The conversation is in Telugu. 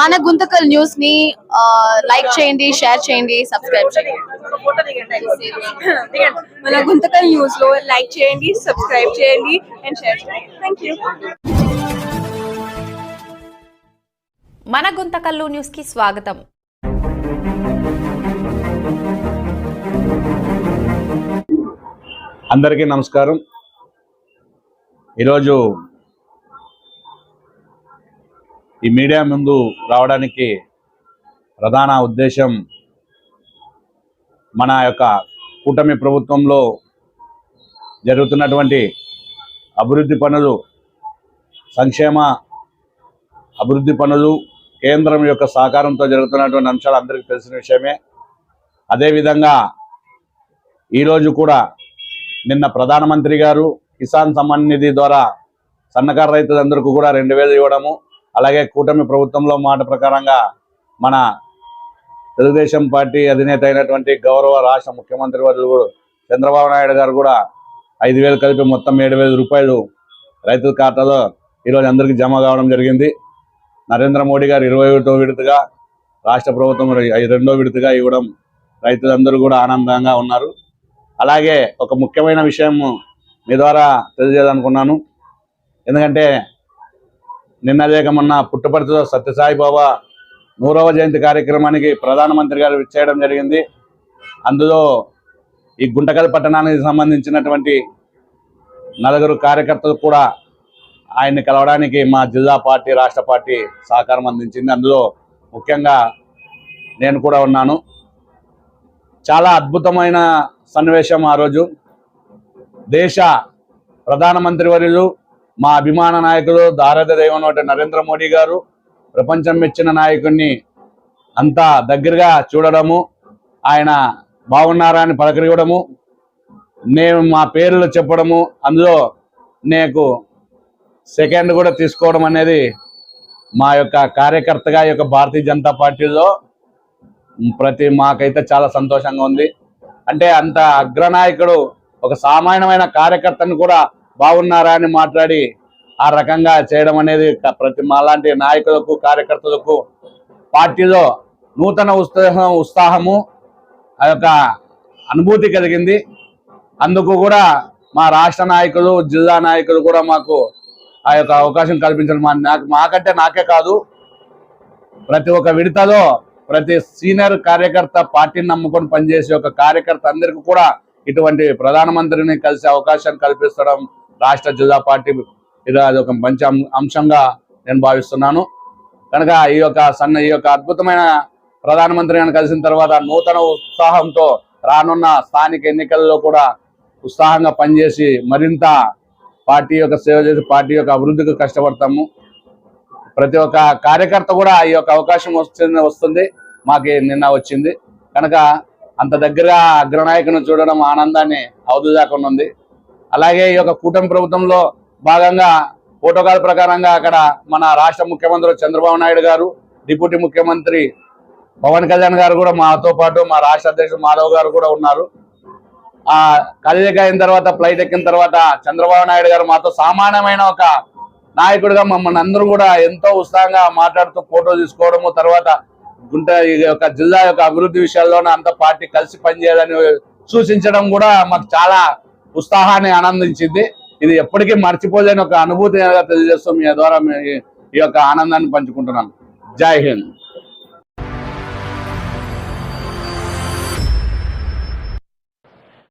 మన గుంతకల్ న్యూస్ని లైక్ చేయండి షేర్ చేయండి సబ్స్క్రైబ్ చేయండి. మన గుంతకల్ న్యూస్లో లైక్ చేయండి సబ్స్క్రైబ్ చేయండి అండ్ షేర్ చేయండి. థ్యాంక్ యూ మన గుంతకల్లు న్యూస్కి స్వాగతం. అందరికీ నమస్కారం. ఈరోజు ఈ మీడియా ముందు రావడానికి ప్రధాన ఉద్దేశం మన యొక్క కూటమి ప్రభుత్వంలో జరుగుతున్నటువంటి అభివృద్ధి పనులు సంక్షేమ అభివృద్ధి పనులు కేంద్రం యొక్క సహకారంతో జరుగుతున్నటువంటి అంశాలు అందరికీ తెలిసిన విషయమే. అదేవిధంగా ఈరోజు కూడా నిన్న ప్రధానమంత్రి గారు కిసాన్ సమ్మాన్ నిధి ద్వారా సన్నకారు రైతులందరికీ కూడా రెండు వేలు ఇవ్వడము అలాగే కూటమి ప్రభుత్వంలో మాట ప్రకారంగా మన తెలుగుదేశం పార్టీ అధినేత అయినటువంటి గౌరవ రాష్ట్ర ముఖ్యమంత్రి వర్యులు చంద్రబాబు నాయుడు గారు కూడా ఐదు వేలు కలిపి మొత్తం ఏడు వేల రూపాయలు రైతుల ఖాతాలో ఈరోజు అందరికీ జమ కావడం జరిగింది. నరేంద్ర మోడీ గారు ఇరవై ఒకటో విడతగా రాష్ట్ర ప్రభుత్వం రెండో విడతగా ఇవ్వడం రైతులందరూ కూడా ఆనందంగా ఉన్నారు. అలాగే ఒక ముఖ్యమైన విషయం మీ ద్వారా తెలియజేయాలనుకున్నాను. ఎందుకంటే నిన్నదేక మొన్న పుట్టపర్తిలో సత్యసాయి బాబా నూరవ జయంతి కార్యక్రమానికి ప్రధానమంత్రి గారు చేయడం జరిగింది. అందులో ఈ గుంటకల్ పట్టణానికి సంబంధించినటువంటి నలుగురు కార్యకర్తలు కూడా ఆయన్ని కలవడానికి మా జిల్లా పార్టీ రాష్ట్ర పార్టీ సహకారం అందించింది. అందులో ముఖ్యంగా నేను కూడా ఉన్నాను. చాలా అద్భుతమైన సన్నివేశం ఆ రోజు. దేశ ప్రధానమంత్రి వర్యులు మా అభిమాన నాయకులు దారద దైవం ఒకటి నరేంద్ర మోడీ గారు ప్రపంచం మెచ్చిన నాయకుడిని అంతా దగ్గరగా చూడడము ఆయన బాగున్నారా అని పలకరివ్వడము నేను మా పేర్లు చెప్పడము అందులో నీకు సెకండ్ కూడా తీసుకోవడం అనేది మా యొక్క కార్యకర్తగా యొక్క భారతీయ జనతా పార్టీలో ప్రతి మాకైతే చాలా సంతోషంగా ఉంది. అంటే అంత అగ్రనాయకుడు ఒక సామాన్యమైన కార్యకర్తను కూడా బాగున్నారా అని మాట్లాడి ఆ రకంగా చేయడం అనేది ప్రతి మాలాంటి నాయకులకు కార్యకర్తలకు పార్టీలో నూతన ఉత్సాహం ఉత్సాహము ఆ యొక్క అనుభూతి కలిగింది. అందుకు కూడా మా రాష్ట్ర నాయకులు జిల్లా నాయకులు కూడా మాకు ఆ యొక్క అవకాశం కల్పించడం మా నాకు మాకంటే నాకే కాదు ప్రతి ఒక్క విడతలో ప్రతి సీనియర్ కార్యకర్త పార్టీని నమ్ముకొని పనిచేసే ఒక కార్యకర్త అందరికీ కూడా ఇటువంటి ప్రధానమంత్రిని కలిసే అవకాశాన్ని కల్పిస్తడం రాష్ట్ర జిల్లా పార్టీ అది ఒక మంచి అం- అంశంగా నేను భావిస్తున్నాను. కనుక ఈ యొక్క సన్న ఈ యొక్క అద్భుతమైన ప్రధానమంత్రి నేను కలిసిన తర్వాత నూతన ఉత్సాహంతో రానున్న స్థానిక ఎన్నికల్లో కూడా ఉత్సాహంగా పనిచేసి మరింత పార్టీ యొక్క సేవ చేసి పార్టీ యొక్క అభివృద్ధికి కష్టపడతాము. ప్రతి ఒక్క కార్యకర్త కూడా ఈ యొక్క అవకాశం వస్తుంది వస్తుంది. మాకు నిన్న వచ్చింది. కనుక అంత దగ్గరగా అగ్రనాయకుని చూడడం ఆనందాన్ని అవధుదాకుండా ఉంది. అలాగే ఈ యొక్క కూటమి ప్రభుత్వంలో భాగంగా ప్రోటోకాల్ ప్రకారంగా అక్కడ మన రాష్ట్ర ముఖ్యమంత్రి చంద్రబాబు నాయుడు గారు డిప్యూటీ ముఖ్యమంత్రి పవన్ కళ్యాణ్ గారు కూడా మాతో పాటు మా రాష్ట్ర అధ్యక్షుడు మాధవ్ గారు కూడా ఉన్నారు. ఆ కదలిక అయిన తర్వాత ఫ్లైట్ ఎక్కిన తర్వాత చంద్రబాబు నాయుడు గారు మాతో సామాన్యమైన ఒక నాయకుడిగా మమ్మల్ని అందరూ కూడా ఎంతో ఉత్సాహంగా మాట్లాడుతూ ఫోటో తీసుకోవడము తర్వాత గుంట ఈ యొక్క జిల్లా యొక్క అభివృద్ధి విషయాల్లోనే అంత పార్టీ కలిసి పనిచేయాలని సూచించడం కూడా మాకు చాలా ఉత్సాహాన్ని ఆనందించింది. ఇది ఎప్పటికీ మర్చిపోలేని ఒక అనుభూతి తెలియజేస్తూ మీ ద్వారా మీ- ఈ యొక్క ఆనందాన్ని పంచుకుంటున్నాను. జై హింద్.